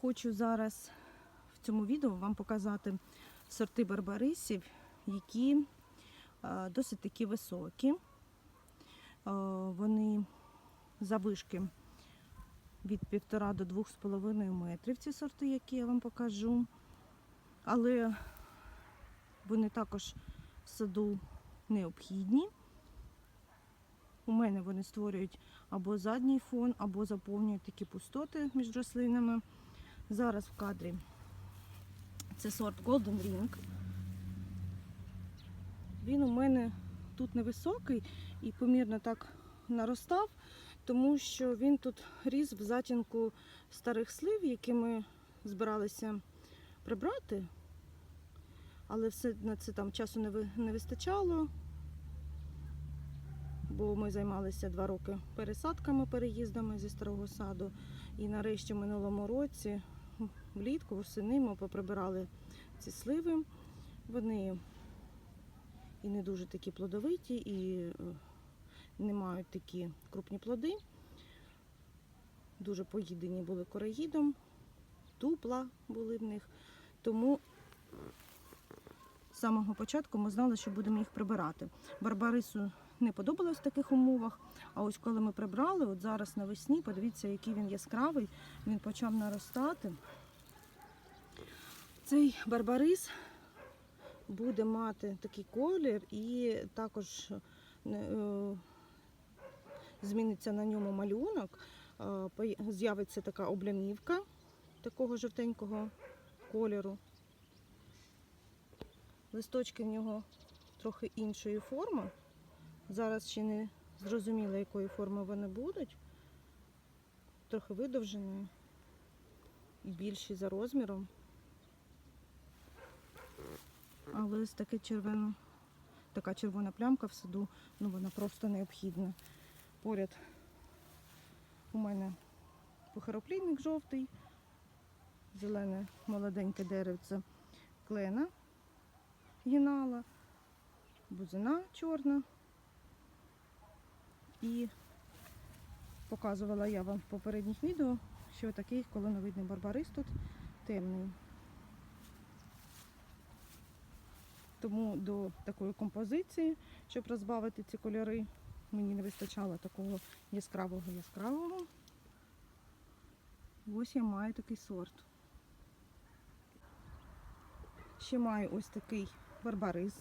Хочу зараз в цьому відео вам показати сорти барбарисів, які е, досить такі високі. Е, Вони завишки від 1,5 до 2,5 метрів, ці сорти, які я вам покажу. Але вони також в саду необхідні. У мене вони створюють або задній фон, або заповнюють такі пустоти між рослинами. Зараз в кадрі це сорт Golden Ring. Він у мене тут невисокий і помірно так наростав, тому що він тут ріс в затінку старих слив, які ми збиралися прибрати. Але все на це там часу не, ви- не вистачало, бо ми займалися два роки пересадками, переїздами зі старого саду. І нарешті в минулому році, влітку, восени, ми поприбирали ці сливи. Вони і не дуже такі плодовиті, і е, не мають такі крупні плоди. Дуже поїдені були кореїдом, тупла були в них. Тому з самого початку ми знали, що будемо їх прибирати. Барбарису не подобалось в таких умовах. А ось коли ми прибрали, от зараз навесні, подивіться, який він яскравий, він почав наростати. Цей барбарис буде мати такий колір і також е, зміниться на ньому малюнок. Е, З'явиться така облямівка такого жовтенького кольору. Листочки в нього трохи іншої форми. Зараз ще не зрозуміло, якої форми вони будуть. Трохи видовжені і більші за розміром. Але ось таке червоно, така червона плямка в саду, ну вона просто необхідна. Поряд у мене похороплійник жовтий, зелене молоденьке деревце клена гінала, бузина чорна. І показувала я вам в попередніх відео, що такий колоновидний барбарис тут темний. Тому до такої композиції, щоб розбавити ці кольори, мені не вистачало такого яскравого яскравого. Ось я маю такий сорт. Ще маю ось такий барбарис.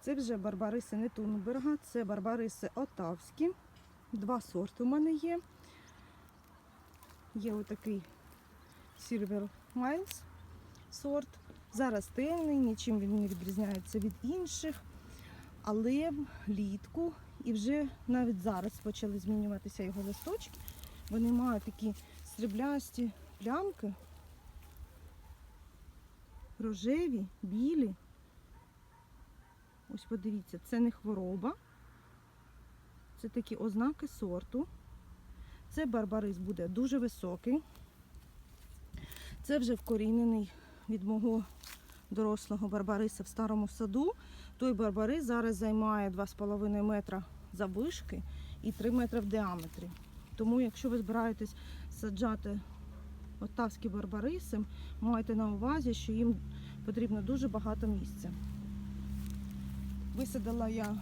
Це вже барбариси не Тунберга, це барбариси Отавські. Два сорти у мене є. Є отакий Silver Miles сорт. Зараз темний, нічим він не відрізняється від інших. Але влітку і вже навіть зараз почали змінюватися його листочки. Вони мають такі сріблясті плямки, рожеві, білі. Ось подивіться, це не хвороба. Це такі ознаки сорту. Це барбарис буде дуже високий. Це вже вкорінений від мого дорослого барбариса в старому саду. Той барбарис зараз займає 2,5 метра заввишки і 3 метри в діаметрі. Тому, якщо ви збираєтесь саджати отавські барбариси, майте на увазі, що їм потрібно дуже багато місця. Висадила я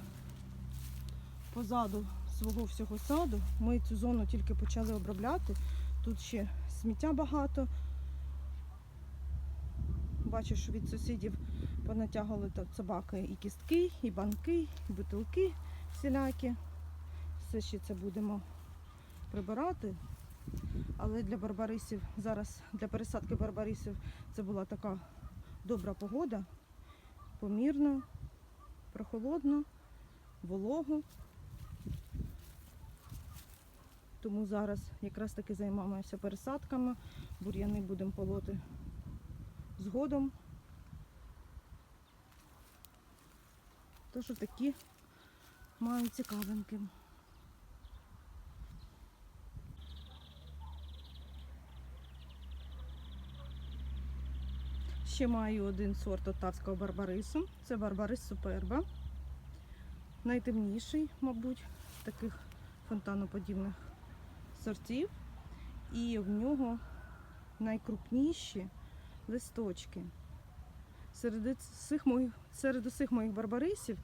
позаду свого всього саду. Ми цю зону тільки почали обробляти. Тут ще сміття багато. Бачу, що від сусідів понатягували собаки і кістки, і банки, і бутилки всілякі. Все ще це будемо прибирати. Але для барбарисів зараз, для пересадки барбарисів, це була така добра погода, помірно, прохолодно, волого. Тому зараз якраз таки займаємося пересадками. Бур'яни будемо полоти згодом. Тож такі маю цікавинки. Ще маю один сорт отавського барбарису. Це барбарис суперба. Найтемніший, мабуть, з таких фонтаноподібних сортів. І в нього найкрупніші листочки. Серед усіх моїх, серед усіх моїх барбарисів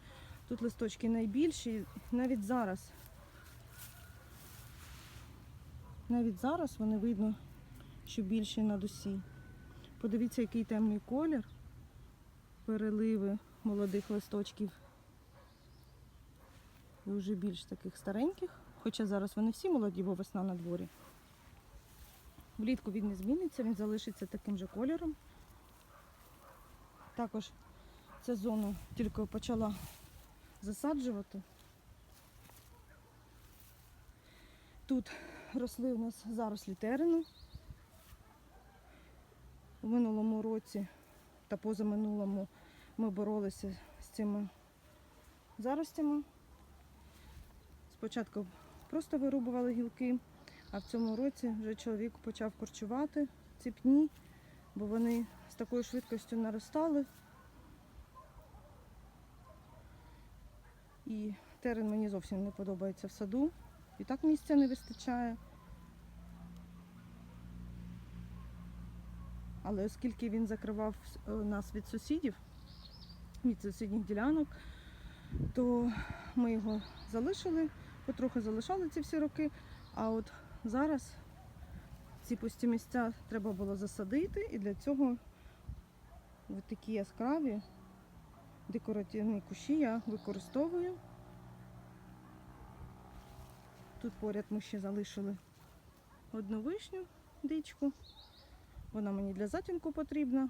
тут листочки найбільші. Навіть зараз. Навіть зараз вони видно, що більші над усі. Подивіться, який темний колір, переливи молодих листочків. І вже більш таких стареньких, хоча зараз вони всі молоді, бо весна на дворі. Влітку він не зміниться, він залишиться таким же кольором. Також ця зона тільки почала засаджувати. Тут росли у нас зарослі терену. У минулому році та позаминулому ми боролися з цими заростями. Спочатку просто вирубували гілки, а в цьому році вже чоловік почав корчувати ці пні, бо вони з такою швидкістю наростали. І терен мені зовсім не подобається в саду. І так місця не вистачає. Але оскільки він закривав е, нас від сусідів, від сусідніх ділянок, то ми його залишили, потрохи залишали ці всі роки. А от зараз ці пусті місця треба було засадити, і для цього от такі яскраві декоративні кущі я використовую. Тут поряд ми ще залишили одну вишню дичку. Вона мені для затінку потрібна.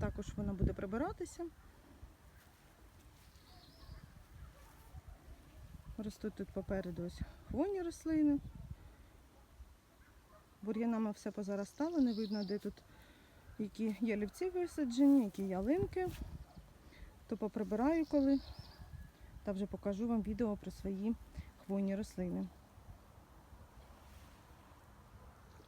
Також вона буде прибиратися. Ростуть тут попереду ось хвойні рослини. Бур'янами все позаростало, не видно, де тут які ялівці висаджені, які ялинки. То поприбираю коли. Та вже покажу вам відео про свої хвойні рослини.